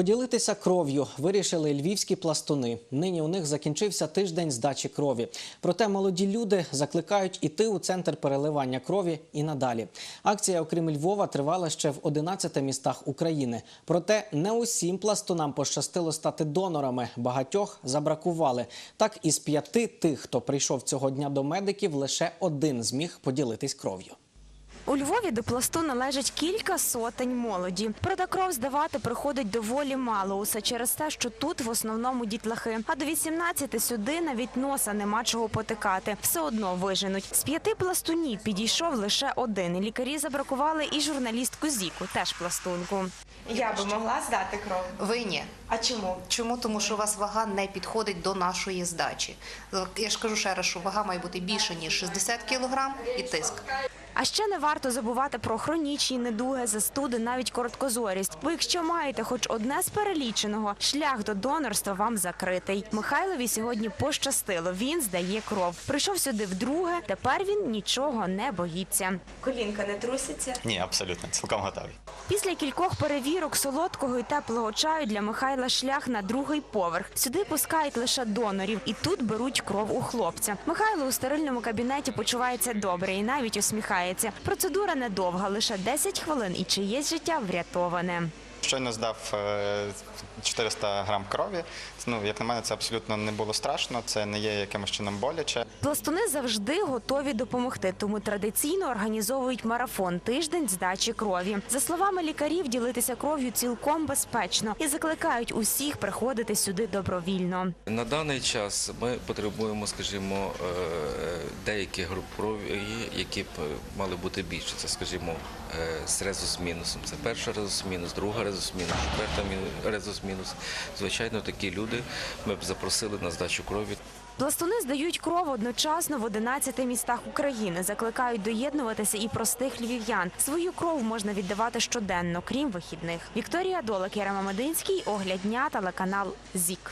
Поділитися кров'ю вирішили львівські пластуни. Нині у них закінчився тиждень здачі крові. Проте молоді люди закликають іти у центр переливання крові і надалі. Акція, окрім Львова, тривала ще в 11 містах України. Проте не усім пластунам пощастило стати донорами. Багатьох забракували. Так із п'яти тих, хто прийшов цього дня до медиків, лише один зміг поділитись кров'ю. У Львові до пласту належить кілька сотень молоді. Проте кров здавати приходить доволі мало. Усе через те, що тут в основному дітлахи. А до 18 сюди навіть носа нема чого потикати. Все одно виженуть. З п'яти пластунів підійшов лише один. Лікарі забракували і журналістку Зіку, теж пластунку. Я би могла здати кров. Ви ні. А чому? Чому? Тому що у вас вага не підходить до нашої здачі. Я ж кажу ще раз, що вага має бути більше, ніж 60 кг і тиск. А ще не варто забувати про хронічні недуги, застуди, навіть короткозорість. Бо якщо маєте хоч одне з переліченого, шлях до донорства вам закритий. Михайлові сьогодні пощастило. Він здає кров. Прийшов сюди вдруге. Тепер він нічого не боїться. Колінка не труситься. Ні, абсолютно, цілком готові. Після кількох перевірок солодкого і теплого чаю для Михайла шлях на другий поверх. Сюди пускають лише донорів, і тут беруть кров у хлопця. Михайло у стерильному кабінеті почувається добре і навіть усміхається. Процедура недовга, лише 10 хвилин, і чиєсь життя врятоване. Щойно здав е, 400 грам крові. Ну, як на мене, це абсолютно не було страшно, це не є якимось чином боляче. Пластуни завжди готові допомогти, тому традиційно організовують марафон тиждень здачі крові. За словами лікарів, ділитися кров'ю цілком безпечно і закликають усіх приходити сюди добровільно. На даний час ми потребуємо, скажімо, е, деяких груп крові, які б мали бути більше. Це, скажімо, е, з резус-мінусом. Це перша резус-мінус, друга резус-мінус, четверта резус-мінус. Звичайно, такі люди ми б запросили на здачу крові. Пластуни здають кров одночасно в 11 містах України. Закликають доєднуватися і простих львів'ян. Свою кров можна віддавати щоденно, крім вихідних. Вікторія Долак, Ярема Мединський, огляд дня, телеканал ЗІК.